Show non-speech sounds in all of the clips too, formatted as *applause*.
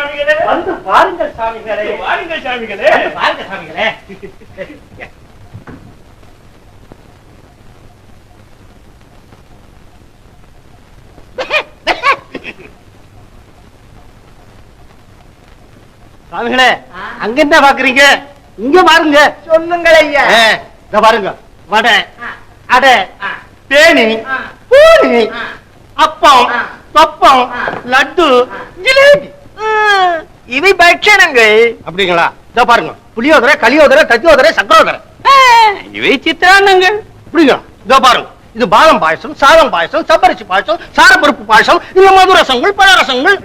சாமிகளே வந்து பாருங்கள் சாமிகளே வாருங்கள் சாமிகளே பாருங்க சாமிகளே சாமிகளே அங்க என்ன பாக்குறீங்க இங்க பாருங்க சொல்லுங்கள் ஐயா ஏ, இதோ பாருங்க வடை. அடை. தேனி. பூனி. அப்பம். தொப்பம். லட்டு. ஜிலேபி இவை பட்சணங்கள். அப்படிங்களா? இதோ பாருங்க. புளியோதரை களியோதரை தத்தியோதரை சக்கரோதரை. இவை சித்திரான்னங்கள். அப்படிங்களா? இதோ பாருங்க. இது பாதம் பாயசம் சாதம் பாயசம் சப்பரிசி பாயசம் சாரப்பருப்பு பாயசம் இல்ல மதுரசங்கள் பழரசங்கள்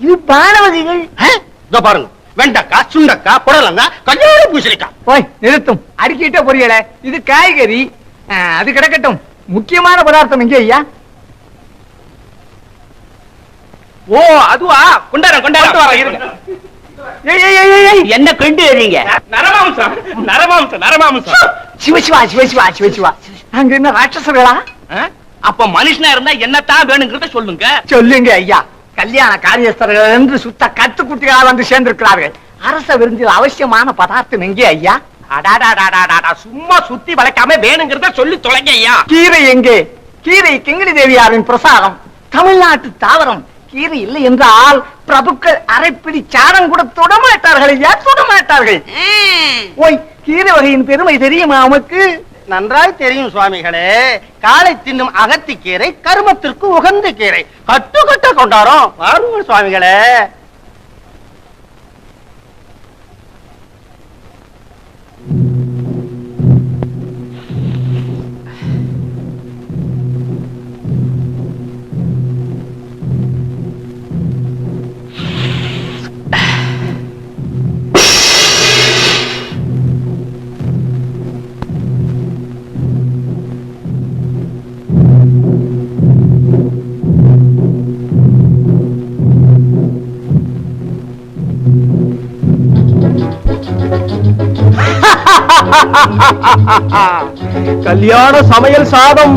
இது பானவதிகள் ஆ, இதோ பாருங்க. வெண்டைக்காய் சுண்டக்காய் புடலங்காய் கல்யாண பூசணிக்காய். போய் நிறுத்தும். அடிக்கிட்ட பொரியல. இது காய்கறி. அது கிடக்கட்டும். முக்கியமான பதார்த்தம் எங்க ஐயா? ஓ அதுவா? கொண்டாரம் கொண்டாரம் இருங்க. ஏய், ஏய். என்ன கொண்டு வரீங்க நரமாம்சம் நரமாம்சம் நரமாம்சம் சிவசிவா சிவசிவா சிவசிவா அங்க என்ன ராட்சசர்களா? அப்ப மனுஷனா இருந்தா என்னத்தான் வேணுங்கிறத சொல்லுங்க. சொல்லுங்க ஐயா. கல்யாண காரியஸ்தர்கள் என்று சுத்த கத்துக்குட்டிகளா வந்து சேர்ந்திருக்கிறார்கள். அரச விருந்தில் அவசியமான பதார்த்தம் எங்கே ஐயா? அடாடாடாடாடா சும்மா சுத்தி வளைக்காம வேணுங்கிறத சொல்லி தொலைங்க ஐயா. கீரை எங்கே? கீரை கிங்கிணி தேவியாரின் பிரசாதம். தமிழ்நாட்டு தாவரம். கீரை இல்லை என்றால் பிரபுக்கள் அரைப்பிடி சாரம் கூட தொடமாட்டார்கள் ஐயா தொடமாட்டார்கள். ஓய் கீரை வகையின் பெருமை தெரியுமா உமக்கு? நன்றாய் தெரியும் சுவாமிகளே. காலை தின்னும் அகத்திக்கீரை கருமத்திற்கு உகந்த கீரை. கட்டு கட்ட கொண்டாரோம். பாருங்கள் சுவாமிகளே. கல்யாண சமையல் சாதம்.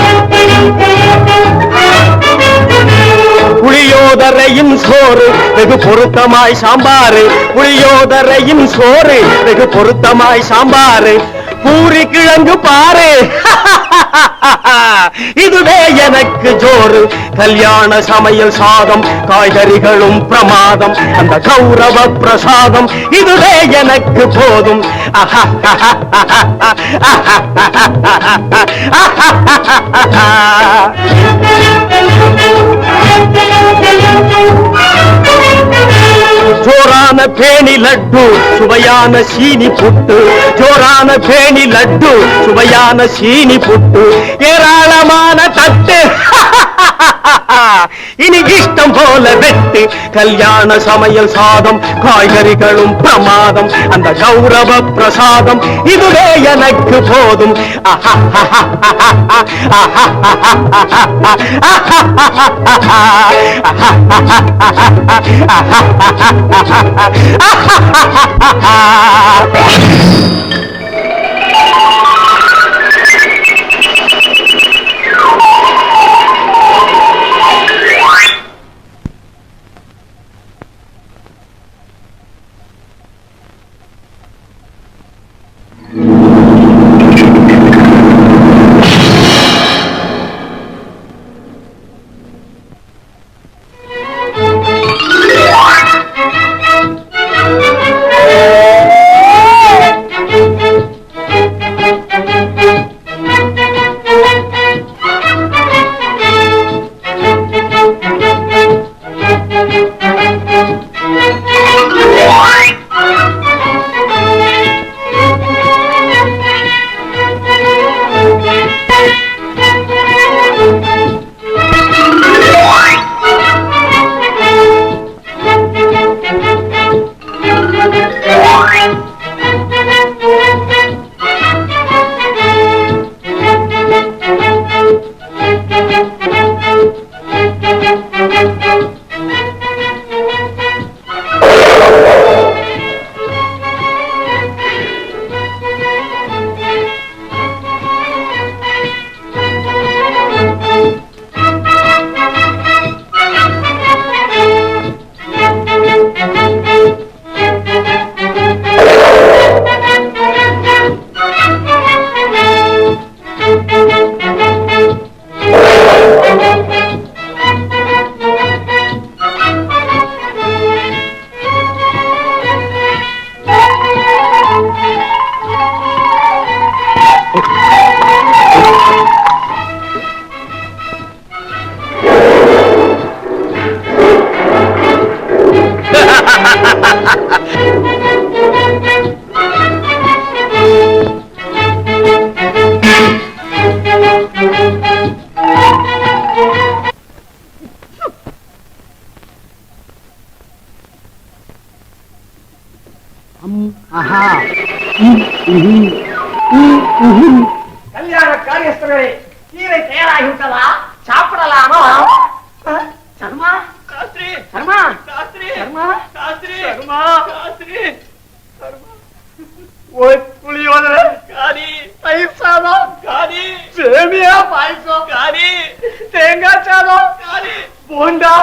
புளியோதரையும் சோறு வெகு பொருத்தமாய் சாம்பாரு புளியோதரையும் சோறு வெகு பொருத்தமாய் சாம்பாரு பூரி கிழங்கு பாரு. *laughs* இதுவே எனக்கு ஜோறு. கல்யாண சமையல் சாதம் காய்கறிகளும் பிரமாதம் அந்த கௌரவ பிரசாதம் இதுவே எனக்கு போதும். *laughs* ஜோரான பேணி லட்டு சுவையான சீனி புட்டு. ஜோரான பேணி லட்டு சுவையான சீனி புட்டு. ஏராளமான தட்டு. *laughs* இனி இஷ்டம் போல வெட்டு கல்யாண சமையல் சாதம் காய்கறிகளும் பிரமாதம் அந்த கௌரவ பிரசாதம் இதுவே எனக்கு போதும். ஆஹா *laughs* கல்யாண காரியஸ்தர்களே கீரை தயாராகி விட்டதா சாப்பிடலாமா சர்மா சர்மா சர்மா சர்மா. ஓய் புளியோதர காரி தயிர் சாதம் காரி சேமியா பாயசம். காரி தேங்காய் சாதம். காரி போண்டா.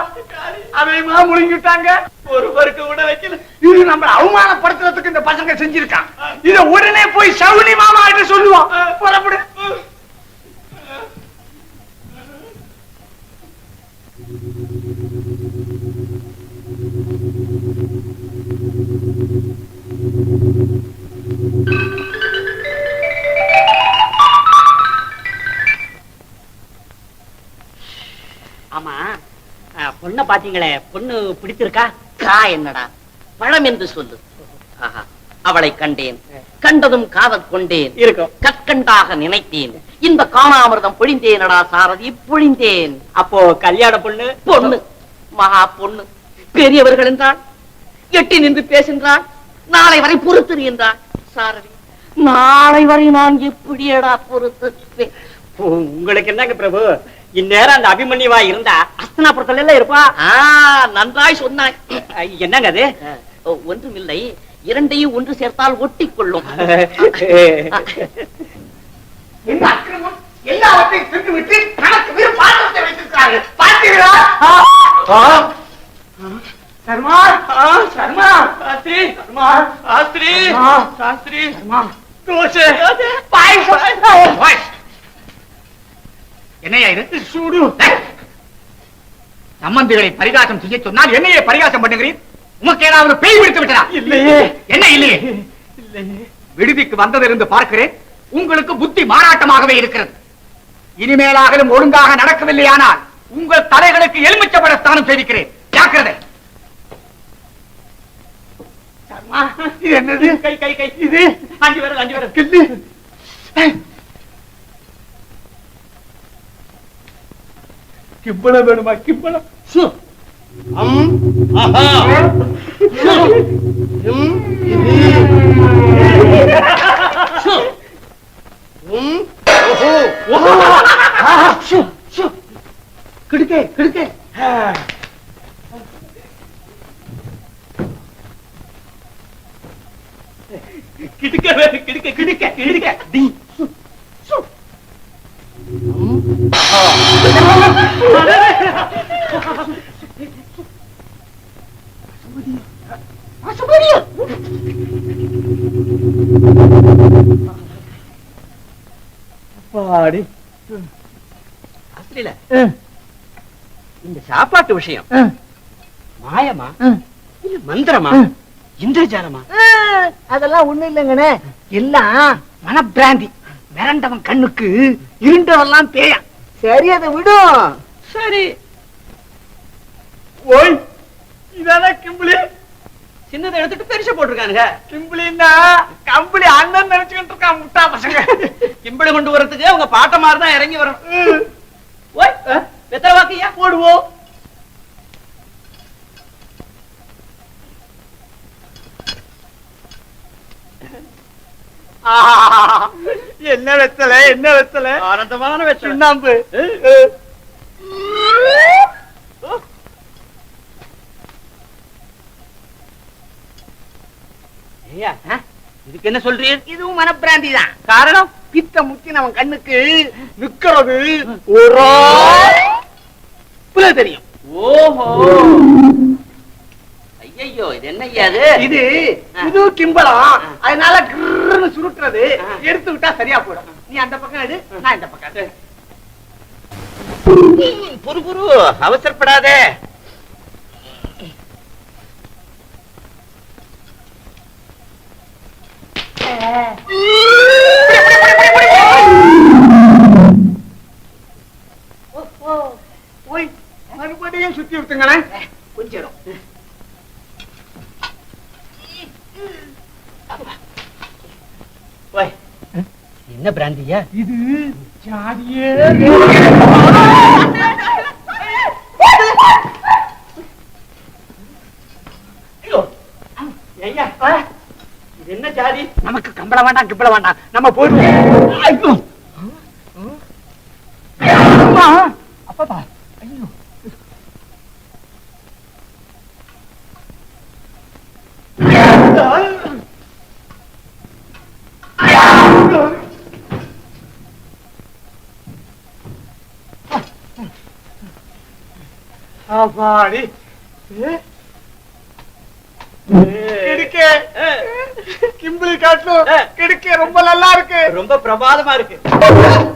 அதையுமா முழுங்கிட்டாங்க? ஒருவருக்கு விட வைக்கல. இது நம்ம அவமானப்படுத்துறதுக்கு இந்த பசங்க செஞ்சிருக்கான் இத உடனே போய் சவுனி மாமா கிட்ட சொல்லுவோம் புறப்படு. ஆமா. பொண்ண பாத்தீங்களே பொண்ணு பிடித்திருக்கா? கா என்னடா? பழம் என்று சொல்லு. ஆஹா, அவளை கண்டேன். கண்டதும் காதல் கொண்டேன். இருக்கும். கற்கண்டாக நினைத்தேன். இந்த காணாமிர்தம் பொழிந்தேனடா சாரதி பொழிந்தேன். அப்போ கல்யாண பொண்ணு? பொண்ணு. மகா பொண்ணு. பெரியவர்கள் என்றான் எட்டி நின்று பேசின்றான் நாளை வரை பொறுத்து என்றான் சாரதி நாளை வரை நான் எப்படியடா பொறுத்து உங்களுக்கு என்னங்க பிரபு? இந்நேரம் அந்த அபிமன்யுவா இருந்தா அஸ்தனாபுரத்துல எல்லாம் இருப்பா நன்றாய் சொன்னாய். என்னங்க அது? ஒன்றுமில்லை. இரண்டையும் ஒன்று சேர்த்தால் ஒட்டிக் கொள்ளும் அக்கிரமம் எல்லாவற்றையும் தின்று விட்டு தனக்கு வெறும் பாத்திரத்தை வைத்திருக்கிறார்கள். பார்த்தீர்களா? சர்மா சர்மா சாஸ்திரி சர்மா சாஸ்திரி சாஸ்திரி சர்மா தோசை. பாயசம் என்னையா இது சூடு. சம்பந்திகளை பரிகாசம் செய்ய சொன்னால் என்னையே பரிகாசம் பண்ணுகிறீர்? உமக்கு ஏதாவது பேய் பிடித்து விட்டதா? இல்லையே. என்ன இல்லையே? விடுதிக்கு வந்ததிலிருந்து பார்க்கிறேன் உங்களுக்கு புத்தி மாறாட்டமாகவே இருக்கிறது. இனிமேலாகலும் ஒழுங்காக நடக்கவில்லையானால் உங்கள் தலைகளுக்கு எலுமிச்சபட ஸ்தானம் செய்திருக்கிறேன். ஜாக்கிரதை. என்னது? கை கை கை. இது? அஞ்சு பேர் அஞ்சு பேர் கிம்பளம் வேணுமா கிம்பளம்? அம் ஆஹா. கிடுக்கே கிடுக்கே. கிடுக்க கிடுக்க கிடுக்க கிடுக்க. டி. பாடி. அப்படில இந்த சாப்பாட்டு விஷயம். மாயமா? இல்ல மந்திரமா? இந்திரஜாலமா? அதெல்லாம் ஒண்ணு இல்லைங்கண்ணே. எல்லாம் மனப்பிராந்தி. மிரண்டவன் கண்ணுக்கு இருண்டவெல்லாம் பேயா. சரி அதை விடும் சரி. ஓய் இதான கிம்பிளி? சின்னதை எடுத்துட்டு பெருச போட்டிருக்கானுங்க. கிம்பிளின்னா கம்பளி அண்ணன் நினைச்சுக்கிட்டு இருக்கான் முட்டா பசங்க. *laughs* கிம்பளை கொண்டு வரதுக்கு அவங்க பாட்ட மாதிரி தான் இறங்கி வரணும். ஓய் வெத்தலை வாக்கியா? போடுவோம். என்ன வெத்தல என்ன வெத்தல? ஆனந்தமான வெத்தலை. சுண்ணாம்பு ஐயா இதுக்கு என்ன சொல்றீர்? இதுவும் மனப்பிராந்தி தான் காரணம் பித்த முத்தின அவன் கண்ணுக்கு நிக்கிறது ஒரு புல தெரியும். ஓஹோ! ஐயோ இது என்ன ஐயா இது இது புது கிம்பளம் அதனால கிருன்னு சுருட்டுறது. எடுத்து விட்டா சரியா போயிடும். நீ அந்த பக்கம் எடு நான் இந்த பக்கம். புரு புரு அவசரப்படாதே. மறுபடியும் சுத்தி விட்டுங்களேன். கொஞ்சம் என்ன பிராந்தியா? இது ஜாதியே *laughs* ஐயா இது என்ன ஜாதி? நமக்கு கம்பளம் வேண்டாம் கிம்பளம் வேண்டாம். நம்ம போயிடுவோம். அப்பப்பா. ஐயோ. அப்பாடி கிடுக்கே கிம்பிளி காட்டும். கிடுக்கே ரொம்ப நல்லா இருக்கு. ரொம்ப பிரமாதமா இருக்கு.